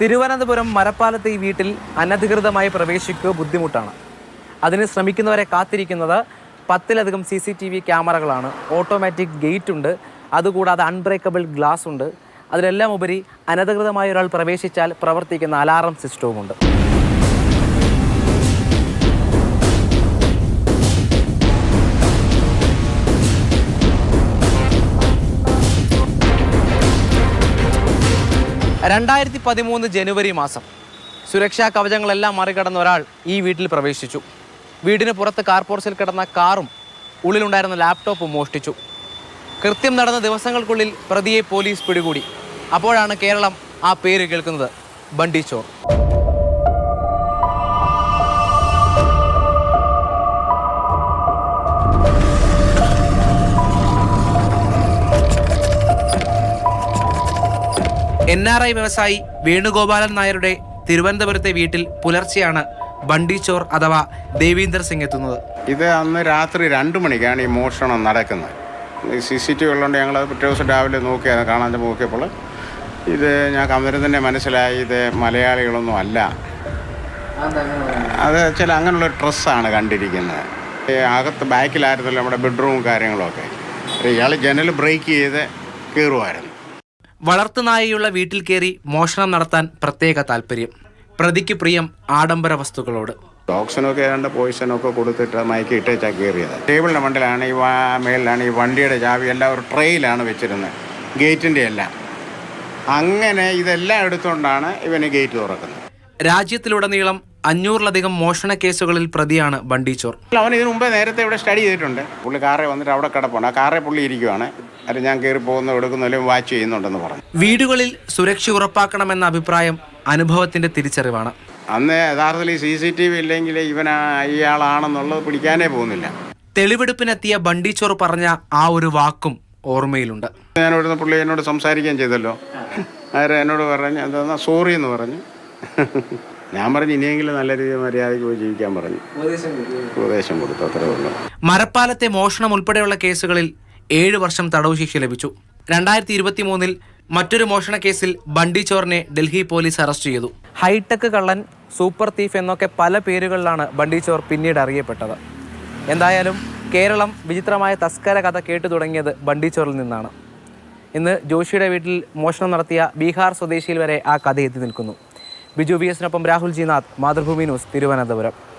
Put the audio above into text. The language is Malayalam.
തിരുവനന്തപുരം മരപ്പാലത്ത് ഈ വീട്ടിൽ അനധികൃതമായി പ്രവേശിക്കുക ബുദ്ധിമുട്ടാണ്. അതിന് ശ്രമിക്കുന്നവരെ കാത്തിരിക്കുന്നത് പത്തിലധികം സി സി ടി വി ക്യാമറകളാണ്. ഓട്ടോമാറ്റിക് ഗേറ്റ് ഉണ്ട് അതുകൂടാതെ അൺബ്രേക്കബിൾ ഗ്ലാസ് ഉണ്ട് അതിലെല്ലാം ഉപരി അനധികൃതമായി ഒരാൾ പ്രവേശിച്ചാൽ പ്രവർത്തിക്കുന്ന അലാറം സിസ്റ്റവുമുണ്ട്. രണ്ടായിരത്തി പതിമൂന്ന് ജനുവരി മാസം സുരക്ഷാ കവചങ്ങളെല്ലാം മറികടന്ന ഒരാൾ ഈ വീട്ടിൽ പ്രവേശിച്ചു. വീടിന് പുറത്ത് കാർപോർസിൽ കിടന്ന കാറും ഉള്ളിലുണ്ടായിരുന്ന ലാപ്ടോപ്പും മോഷ്ടിച്ചു. കൃത്യം നടന്ന ദിവസങ്ങൾക്കുള്ളിൽ പ്രതിയെ പോലീസ് പിടികൂടി. അപ്പോഴാണ് കേരളം ആ പേര് കേൾക്കുന്നത്. ബണ്ടി ചോർ. എൻ ആർ ഐ വ്യവസായി വേണുഗോപാലൻ നായരുടെ തിരുവനന്തപുരത്തെ വീട്ടിൽ പുലർച്ചെയാണ് ബണ്ടിച്ചോർ അഥവാ ദേവീന്ദർ സിംഗ് എത്തുന്നത്. ഇത് അന്ന് രാത്രി രണ്ട് മണിക്കാണ് ഈ മോഷണം നടക്കുന്നത്. സി സി ടി വി ഉള്ളതുകൊണ്ട് ഞങ്ങൾ പിറ്റേ ദിവസം രാവിലെ നോക്കിയത് കാണാൻ നോക്കിയപ്പോൾ ഇത് ഞാൻ അന്നേരം തന്നെ മനസ്സിലായി ഇത് മലയാളികളൊന്നും അല്ല. അത് ചില അങ്ങനെയുള്ള ഡ്രസ്സാണ് കണ്ടിരിക്കുന്നത്. അകത്ത് ബാക്കിലായിരുന്നല്ലോ നമ്മുടെ ബെഡ്റൂമും കാര്യങ്ങളൊക്കെ. ഇയാൾ ജനൽ ബ്രേക്ക് ചെയ്ത് കയറുമായിരുന്നു വളർത്തുനായയുള്ള വീട്ടിൽ കയറി മോഷണം നടത്താൻ പ്രത്യേക താല്പര്യം പ്രതിക്ക് പ്രിയം ആഡംബര വസ്തുക്കളോട്. ടോക്സിനൊക്കെ ഏതാണ്ട് പോയിസനൊക്കെ കൊടുത്തിട്ട് മയക്കി ഇട്ടേച്ചാ കയറിയത്. ടേബിളിന്റെ മണ്ടിലാണ് ഈ മേലിലാണ് ഈ വണ്ടിയുടെ ചാവി എല്ലാം ഒരു ട്രെയിലാണ് വെച്ചിരുന്നത്. ഗേറ്റിന്റെ എല്ലാം അങ്ങനെ ഇതെല്ലാം എടുത്തുകൊണ്ടാണ് ഇവന് ഗേറ്റ് തുറക്കുന്നത്. രാജ്യത്തിലുടനീളം അഞ്ഞൂറിലധികം മോഷണ കേസുകളിൽ പ്രതിയാണ് ബണ്ടിച്ചോർ. അവൻ ഇതിനു മുമ്പേ നേരത്തെ ഇവിടെ സ്റ്റഡി ചെയ്തിട്ടുണ്ട്. പുള്ളി കാറെ വന്നിട്ട് അവിടെ കിടപ്പുണ്ട്. ആ കാറേ പുള്ളി ഇരിക്കുവാണ്. അത് ഞാൻ കയറി പോകുന്ന എടുക്കുന്നതിലും വാച്ച് ചെയ്യുന്നുണ്ടെന്ന് പറഞ്ഞു. വീടുകളിൽ സുരക്ഷ ഉറപ്പാക്കണമെന്ന അഭിപ്രായം അനുഭവത്തിന്റെ തിരിച്ചറിവാണ്. അന്ന് യഥാർത്ഥത്തിൽ ഈ സി സി ടി വി ഇല്ലെങ്കിൽ ഇവൻ ഇയാളാണെന്നുള്ളത് പിടിക്കാനേ പോകുന്നില്ല. തെളിവെടുപ്പിനെത്തിയ ബണ്ടിച്ചോർ പറഞ്ഞ ആ ഒരു വാക്കും ഓർമ്മയിലുണ്ട്. ഞാൻ ഇവിടുന്ന് പുള്ളി എന്നോട് സംസാരിക്കുകയും ചെയ്തല്ലോ. ആരും എന്നോട് പറഞ്ഞു എന്താ സോറി എന്ന് പറഞ്ഞു. ഞാൻ പറഞ്ഞു ഇനിയെങ്കിലും നല്ല രീതിയിൽ മര്യാദയ്ക്ക് പോയി ജീവിക്കാൻ പറഞ്ഞു. ഉപദേശം കൊടുത്തു അത്രേ ഉള്ളൂ. മരപ്പാലത്തെ മോഷണം ഉൾപ്പെടെയുള്ള കേസുകളിൽ ഏഴ് വർഷം തടവ് ശിക്ഷ ലഭിച്ചു. രണ്ടായിരത്തി ഇരുപത്തി മൂന്നിൽ മറ്റൊരു മോഷണ കേസിൽ ബണ്ടി ചോറിനെ ഡൽഹി പോലീസ് അറസ്റ്റ് ചെയ്തു. ഹൈടെക് കള്ളൻ സൂപ്പർ തീഫ് എന്നൊക്കെ പല പേരുകളിലാണ് ബണ്ടി ചോർ പിന്നീട് അറിയപ്പെട്ടത്. എന്തായാലും കേരളം വിചിത്രമായ തസ്കര കഥ കേട്ടു തുടങ്ങിയത് ബണ്ടി ചോറിൽ നിന്നാണ്. ഇന്ന് ജോഷിയുടെ വീട്ടിൽ മോഷണം നടത്തിയ ബീഹാർ സ്വദേശിയിൽ വരെ ആ കഥ എത്തി നിൽക്കുന്നു. ബിജു വി എസിനൊപ്പം രാഹുൽ ജിനാഥ് മാതൃഭൂമി ന്യൂസ് തിരുവനന്തപുരം.